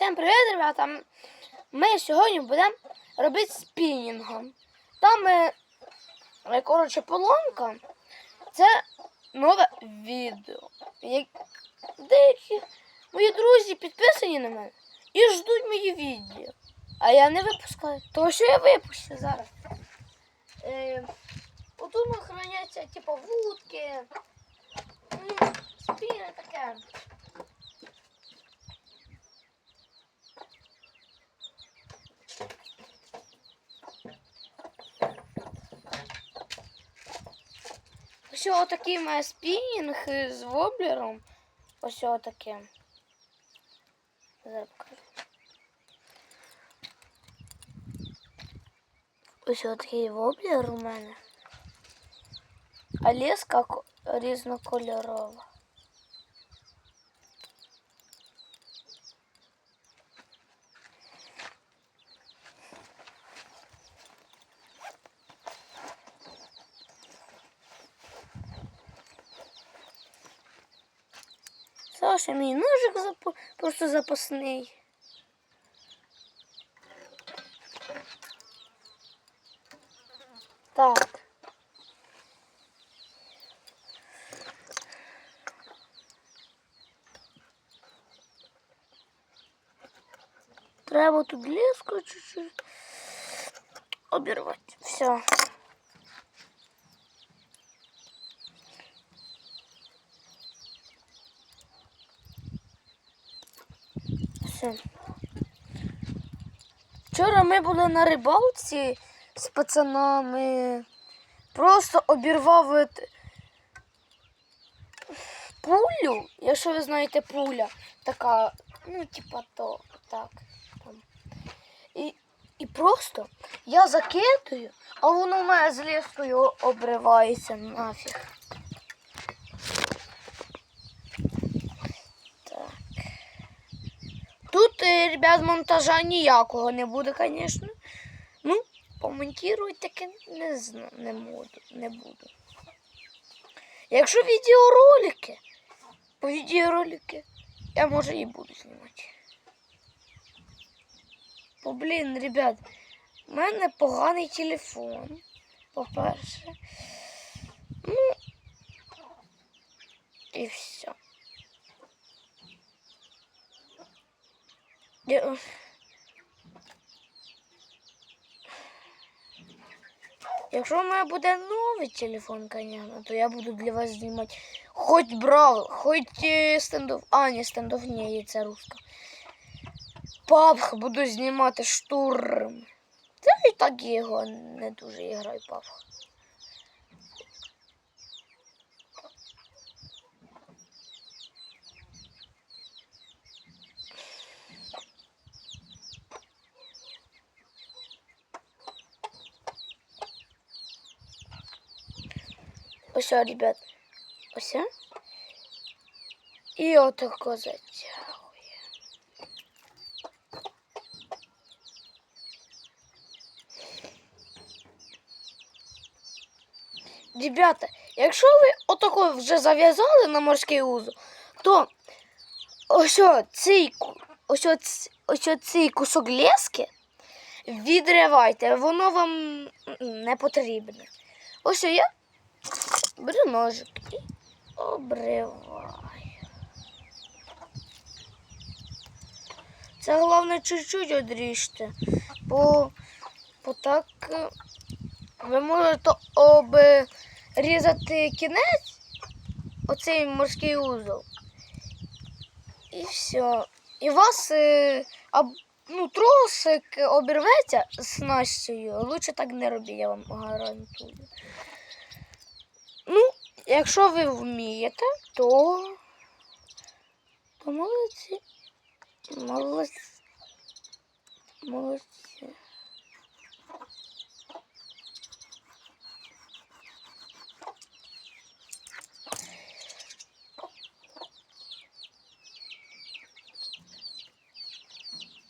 Всім привіт, ребята! Ми сьогодні будемо робити спінінгом. Там, е, е, коротше, поломка. Це нове відео. Як деякі мої друзі підписані на мене і ждуть мої відео. А я не випускаю. Того що я випущу зараз. Е, отут храняться, типу, вудки, м, спіни таке. Ось отакий має спінінг з воблером. Ось отаке. Зараз покажу. Ось отакий воблер у мене. А леска ко- різнокольорова. Саша, мій ножик запа- просто запасний. Так. Треба тут леску чуть-чуть обірвати. Все. Все. Вчора ми були на рибалці з пацанами. Просто обірвав пулю, якщо ви знаєте пуля, така, ну, типа то, так. Там. І, і просто я закидую, а воно в мене з ліскою обривається нафіг. Так. Е, монтажа ніякого не буде, звісно. Ну, помонтувати таке не знаю, не буду, не буду. Якщо відеоролики, по відеоролики, я може і буду знімати. Бо, блін, ребят, в мене поганий телефон, по-перше. Ну, і все. Я... Якщо в мене буде новий телефон, звісно, то я буду для вас знімати хоч брав, хоч е, стендов. А, не стендов, ні, це руска. Папх буду знімати штурм. Та і так я його не дуже граю папх. Ось, ребят. Ось. І отако затягує. Ребята, якщо ви отако вже зав'язали на морський узол, то ось цей, ось ось цей кусок лески відривайте, воно вам не потрібне. Ось я беру ножик і обриваю. Це головне чуть-чуть одріжте, бо, бо так е, ви можете обрізати кінець, оцей морський узол. І все. І у вас е, ну, тросик обірветься з настю. Лучше так не робіть, я вам гарантую. Якщо ви вмієте, то, то молодці. Молодці. Молодці.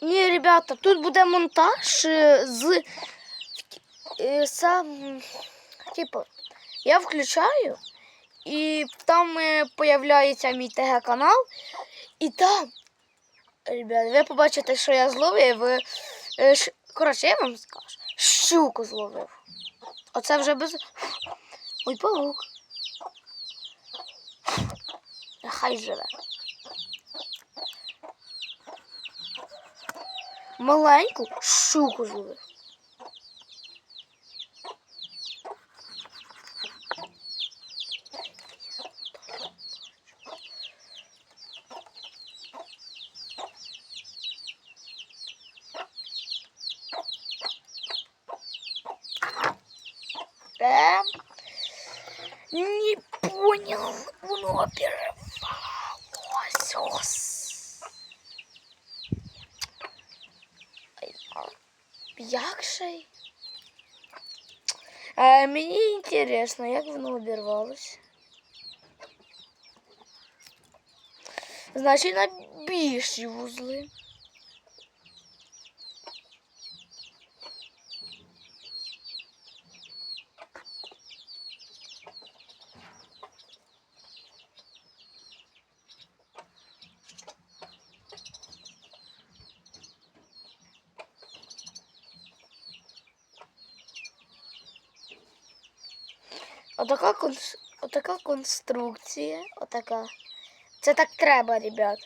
Ні, ребята, тут буде монтаж е, з е, сам, типу, я включаю, і там е, появляється мій ТГ канал, і там Ребят, ви побачите, що я зловив. ви, е, ш- Коротше, я вам скажу. Щуку зловив. Оце вже без. Ой, павук. Хай живе. Маленьку щуку зловив. Э, не понял, воно обірвалось. Ай, а Як же? Е, мені інтересно, як воно обірвалось. Значить, на більші вузли. Отака, конс... отака конструкція. Отака. Це так треба, ребят.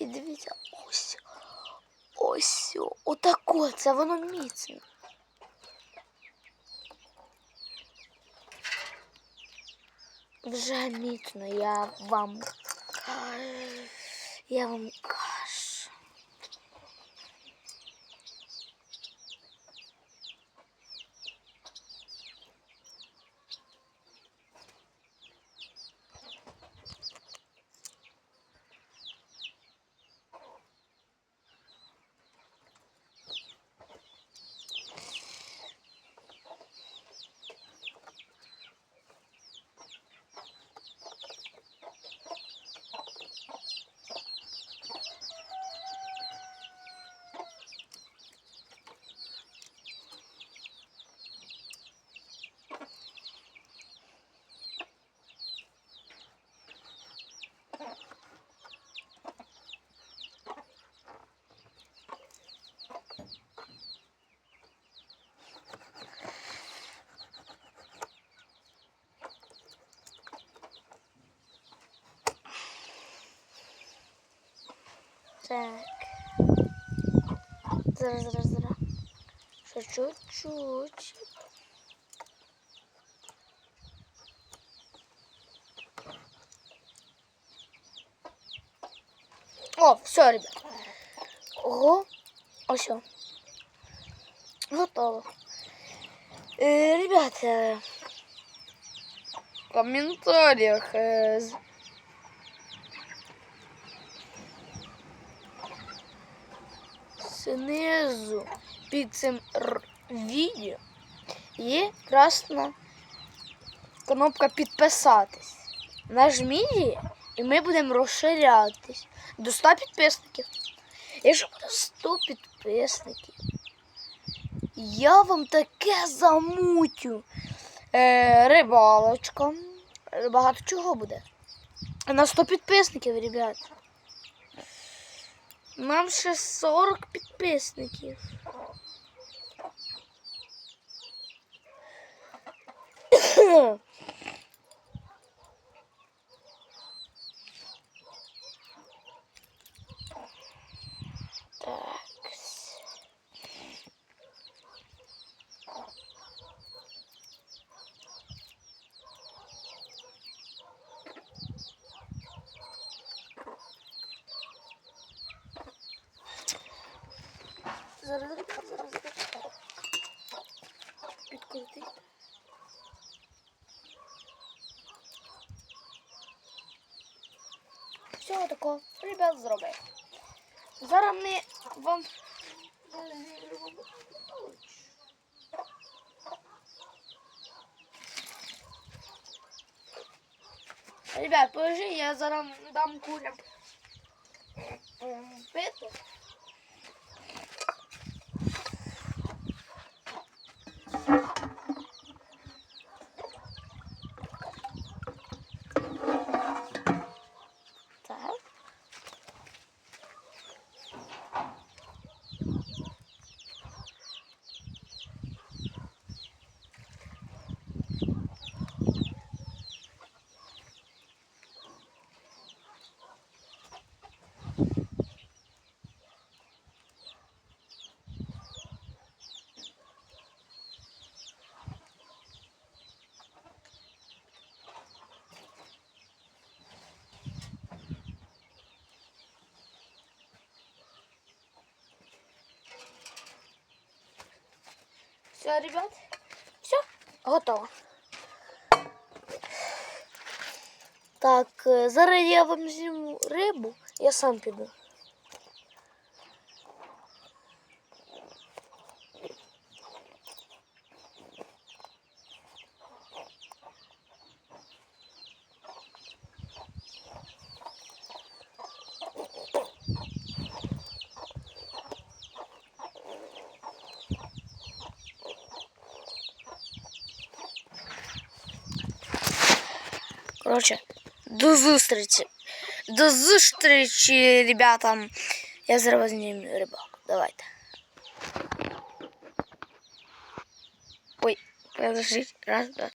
І дивіться, ось. Ось. Отако, це воно міцне. Вже міцно, я вам я вам Так. Зараз, зараз, зараз. Ще чуть-чуть. О, все, ребят. Ого. Ось. Готово. Е, ребята, в комментариях з- знизу під цим відео є красна кнопка підписатись. Нажміть її, і ми будемо розширятись до 100 підписників. Якщо буде 100 підписників, я вам таке замутю. Е, рибалочка. Багато чого буде. На 100 підписників, ребят. Нам ще 40 підписників. Так. Зараз, зараз. Підкрути. Все тако, ребят, зробив. Зараз ми вам. Ребят, положи, я зараз дам курям пити. Все, ребят. Все, готово. Так, е, зараз я вам зніму рибу, я сам піду. Коротше, до зустрічі. До зустрічі, ребята. Я зараз зніму рибалку. Давайте. Ой, подождіть. Раз, два,